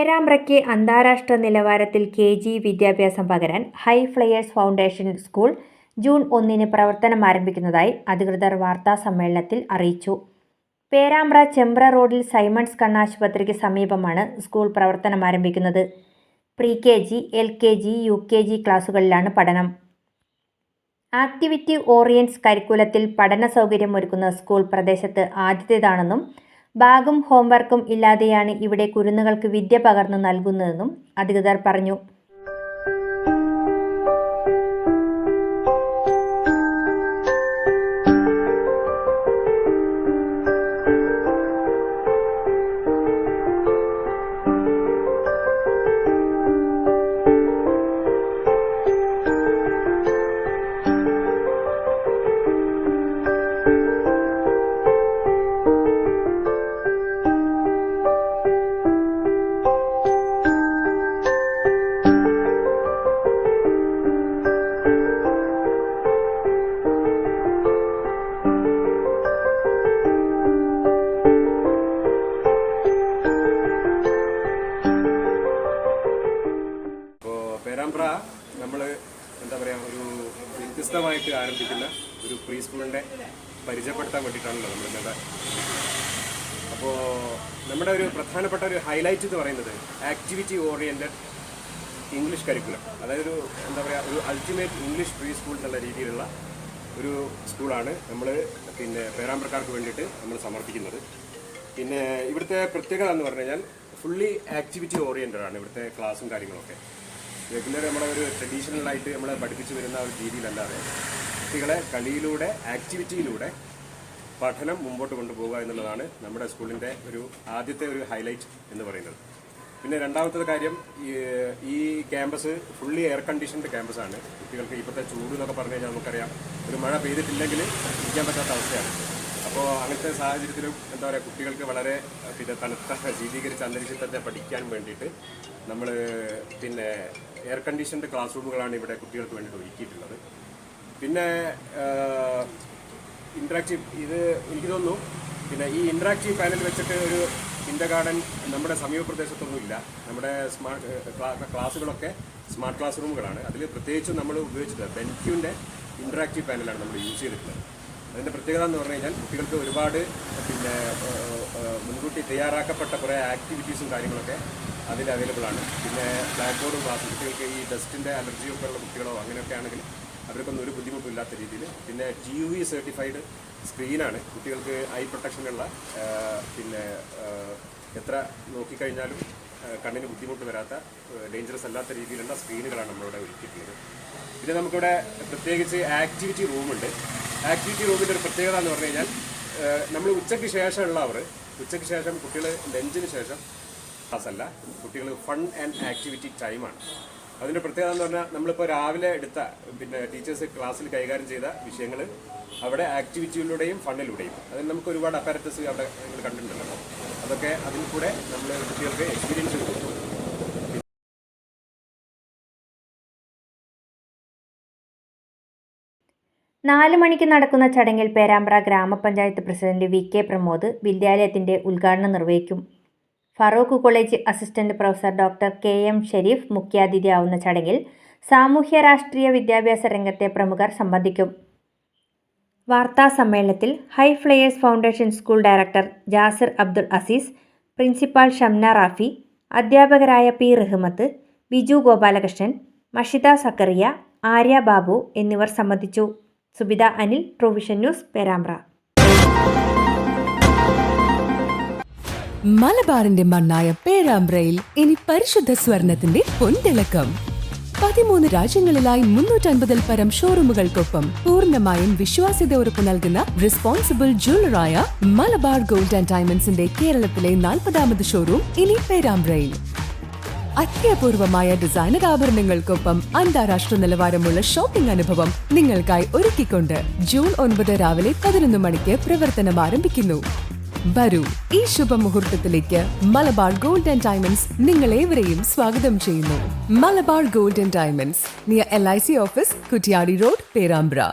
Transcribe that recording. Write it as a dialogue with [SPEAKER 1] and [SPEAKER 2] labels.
[SPEAKER 1] പേരാമ്പ്രയ്ക്ക് അന്താരാഷ്ട്ര നിലവാരത്തിൽ K G വിദ്യാഭ്യാസം പകരാൻ high flyers foundation school June ഒന്നിന് പ്രവർത്തനം ആരംഭിക്കുന്നതായി അധികൃതർ വാർത്താ സമ്മേളനത്തിൽ അറിയിച്ചു. പേരാമ്പ്ര ചെമ്പ്ര റോഡിൽ സൈമൺസ് കണ്ണാശുപത്രിക്ക് സമീപമാണ് സ്കൂൾ പ്രവർത്തനം ആരംഭിക്കുന്നത്. Pre K G L K G U K G ക്ലാസുകളിലാണ് പഠനം. ആക്ടിവിറ്റി ഓറിയൻസ് കരിക്കുലത്തിൽ പഠന സൗകര്യമൊരുക്കുന്ന സ്കൂൾ പ്രദേശത്ത് ആദ്യത്തേതാണെന്നും ബാഗും ഹോംവർക്കും ഇല്ലാതെയാണ് ഇവിടെ കുരുന്നുകൾക്ക് വിദ്യ പകർന്നു നൽകുന്നതെന്നും അധികൃതർ പറഞ്ഞു.
[SPEAKER 2] എന്താ പറയുക ഒരു വ്യത്യസ്തമായിട്ട് ആരംഭിക്കുന്ന ഒരു പ്രീ സ്കൂളിന്റെ പരിചയപ്പെടുത്താൻ വേണ്ടിയിട്ടാണല്ലോ നമ്മൾ ഇന്നത്തെ അപ്പോൾ നമ്മുടെ ഒരു പ്രധാനപ്പെട്ട ഒരു ഹൈലൈറ്റ് എന്ന് പറയുന്നത് ആക്ടിവിറ്റി ഓറിയന്റഡ് ഇംഗ്ലീഷ് കരിക്കുലം അതായത് ഒരു എന്താ പറയുക ഒരു അൾട്ടിമേറ്റ് ഇംഗ്ലീഷ് പ്രീ സ്കൂൾ എന്നുള്ള രീതിയിലുള്ള ഒരു സ്കൂളാണ് നമ്മൾ പിന്നെ പേരാമ്പ്രക്കാർക്ക് വേണ്ടിയിട്ട് നമ്മൾ സമർപ്പിക്കുന്നത്. പിന്നെ ഇവിടുത്തെ പ്രത്യേകത എന്ന് പറഞ്ഞു കഴിഞ്ഞാൽ ഫുള്ളി ആക്ടിവിറ്റി ഓറിയന്റഡ് ആണ് ഇവിടുത്തെ ക്ലാസ്സും കാര്യങ്ങളൊക്കെ. റെഗുലർ നമ്മളെ ഒരു ട്രഡീഷണൽ ആയിട്ട് നമ്മളെ പഠിപ്പിച്ചു വരുന്ന ഒരു രീതിയിലല്ലാതെ കുട്ടികളെ കളിയിലൂടെ ആക്ടിവിറ്റിയിലൂടെ പഠനം മുമ്പോട്ട് കൊണ്ടുപോകുക എന്നുള്ളതാണ് നമ്മുടെ സ്കൂളിന്റെ ഒരു ആദ്യത്തെ ഒരു ഹൈലൈറ്റ് എന്ന് പറയുന്നത്. പിന്നെ രണ്ടാമത്തെ കാര്യം ഈ ക്യാമ്പസ് ഫുള്ളി എയർ കണ്ടീഷൻഡ് ക്യാമ്പസാണ് കുട്ടികൾക്ക് ഇപ്പോഴത്തെ ചൂട് എന്നൊക്കെ പറഞ്ഞു കഴിഞ്ഞാൽ നമുക്കറിയാം. ഒരു മഴ പെയ്തിട്ടില്ലെങ്കിൽ ഇരിക്കാൻ പറ്റാത്ത അവസ്ഥയാണ്. അപ്പോൾ അങ്ങനത്തെ സാഹചര്യത്തിലും എന്താ പറയുക കുട്ടികൾക്ക് വളരെ പിന്നെ തണുത്ത ശീതീകരിച്ച അന്തരീക്ഷത്തെ പഠിക്കാൻ വേണ്ടിയിട്ട് നമ്മൾ പിന്നെ എയർ കണ്ടീഷൻഡ് ക്ലാസ് റൂമുകളാണ് ഇവിടെ കുട്ടികൾക്ക് വേണ്ടിയിട്ട് ഒരുക്കിയിട്ടുള്ളത്. പിന്നെ ഇൻട്രാക്റ്റീവ് ഇത് എനിക്ക് തോന്നുന്നു പിന്നെ ഈ ഇൻട്രാക്റ്റീവ് പാനൽ വെച്ചിട്ട് ഒരു ഇൻഡ ഗാർഡൻ നമ്മുടെ സമീപ ഇല്ല നമ്മുടെ സ്മാർട്ട് ക്ലാസ്സുകളൊക്കെ സ്മാർട്ട് ക്ലാസ് റൂമുകളാണ് അതിൽ പ്രത്യേകിച്ചും നമ്മൾ ഉപയോഗിച്ചിട്ടുള്ളത് ബെൻക്യൂന്റെ ഇൻട്രാക്റ്റീവ് പാനലാണ് നമ്മൾ യൂസ് ചെയ്തിട്ടുള്ളത്. അതിന്റെ പ്രത്യേകത എന്ന് പറഞ്ഞു കഴിഞ്ഞാൽ കുട്ടികൾക്ക് ഒരുപാട് പിന്നെ മുൻകൂട്ടി തയ്യാറാക്കപ്പെട്ട കുറേ ആക്ടിവിറ്റീസും കാര്യങ്ങളൊക്കെ അതിൽ അവൈലബിൾ ആണ്. പിന്നെ ബ്ലാക്ക് ബോർഡും ക്ലാസ് കുട്ടികൾക്ക് ഈ ഡസ്റ്റിന്റെ അലർജിയൊക്കെ ഉള്ള കുട്ടികളോ അങ്ങനെയൊക്കെ ആണെങ്കിൽ അവർക്കൊന്നും ഒരു ബുദ്ധിമുട്ടും ഇല്ലാത്ത രീതിയിൽ പിന്നെ ജി യു ഇ സർട്ടിഫൈഡ് സ്ക്രീനാണ് കുട്ടികൾക്ക് ഐ പ്രൊട്ടക്ഷനുള്ള പിന്നെ എത്ര നോക്കിക്കഴിഞ്ഞാലും കണ്ണിന് ബുദ്ധിമുട്ട് വരാത്ത ഡേഞ്ചറസ് അല്ലാത്ത രീതിയിലുള്ള സ്ക്രീനുകളാണ് നമ്മളിവിടെ ഒരുക്കിയിട്ടുള്ളത്. പിന്നെ നമുക്കിവിടെ പ്രത്യേകിച്ച് ആക്ടിവിറ്റി റൂമുണ്ട് ആക്ടിവിറ്റി റൂമിന്റെ ഒരു പ്രത്യേകത എന്ന് പറഞ്ഞു കഴിഞ്ഞാൽ നമ്മൾ ഉച്ചയ്ക്ക് ശേഷമുള്ളവർ ഉച്ചയ്ക്ക് ശേഷം കുട്ടികൾ ലഞ്ചിന് ശേഷം ക്ലാസ് അല്ല കുട്ടികൾ ഫൺ ആൻഡ് ആക്ടിവിറ്റി ടൈമാണ്. അതിന്റെ പ്രത്യേകത എന്ന് പറഞ്ഞാൽ നമ്മളിപ്പോൾ രാവിലെ എടുത്ത പിന്നെ ടീച്ചേഴ്സ് ക്ലാസ്സിൽ കൈകാര്യം ചെയ്ത വിഷയങ്ങൾ അവിടെ ആക്ടിവിറ്റിയിലൂടെയും ഫണ്ണിലൂടെയും. അതിന് നമുക്ക് ഒരുപാട് അപ്പാരറ്റസ് അവിടെ നിങ്ങൾ കണ്ടിട്ടുണ്ടല്ലോ. അതൊക്കെ അതിൽ കൂടെ നമ്മൾ കുട്ടികൾക്ക് എക്സ്പീരിയൻസ് കൊടുക്കും.
[SPEAKER 1] നാല് മണിക്ക് നടക്കുന്ന ചടങ്ങിൽ പേരാമ്പ്ര ഗ്രാമപഞ്ചായത്ത് പ്രസിഡന്റ് വി കെ പ്രമോദ് വിദ്യാലയത്തിന്റെ ഉദ്ഘാടനം നിർവഹിക്കും. Farook college assistant professor doctor K M Sharif മുഖ്യാതിഥിയാവുന്ന ചടങ്ങിൽ സാമൂഹ്യ രാഷ്ട്രീയ വിദ്യാഭ്യാസ രംഗത്തെ പ്രമുഖർ സംബന്ധിക്കും. വാർത്താ സമ്മേളനത്തിൽ high flyers foundation school director Jasir Abdul Aziz principal Shamna Rafi അധ്യാപകരായ പി റഹ്മത്ത് ബിജു ഗോപാലകൃഷ്ണൻ മഷിത സക്കറിയ ആര്യ ബാബു എന്നിവർ സംബന്ധിച്ചു. Subitha Anil provision news Perambra.
[SPEAKER 3] മലബാറിന്റെ മണ്ണായ പേരാമ്പ്രയിൽ ഇനി പരിശുദ്ധ സ്വർണത്തിന്റെ പൊൻതിളക്കം. പതിമൂന്ന് രാജ്യങ്ങളിലായി മുന്നൂറ്റൻപതിൽ പരം ഷോറൂമുകൾക്കൊപ്പം പൂർണമായും വിശ്വാസ്യത ഉറപ്പ് നൽകുന്ന റെസ്പോൺസിബിൾ ജ്വല്ലറായ മലബാർ ഗോൾഡ് ആൻഡ് ഡയമണ്ട്സിന്റെ കേരളത്തിലെ നാൽപ്പതാമത് ഷോറൂം ഇനി പേരാമ്പ്രയിൽ. അത്യപൂർവമായ ഡിസൈനർ ആഭരണങ്ങൾക്കൊപ്പം അന്താരാഷ്ട്ര നിലവാരമുള്ള ഷോപ്പിംഗ് അനുഭവം നിങ്ങൾക്കായി ഒരുക്കിക്കൊണ്ട് ജൂൺ ഒൻപത് രാവിലെ പതിനൊന്ന് മണിക്ക് പ്രവർത്തനം ആരംഭിക്കുന്നു. വരൂ ഈ ശുഭമുഹൂർത്തത്തിലേക്ക് മലബാർ ഗോൾഡ് ആൻഡ് ഡയമണ്ട്സ് നിങ്ങളേവരെയും സ്വാഗതം ചെയ്യുന്നു. Malabar gold and diamonds near L I C office Kuttiadi road Perambra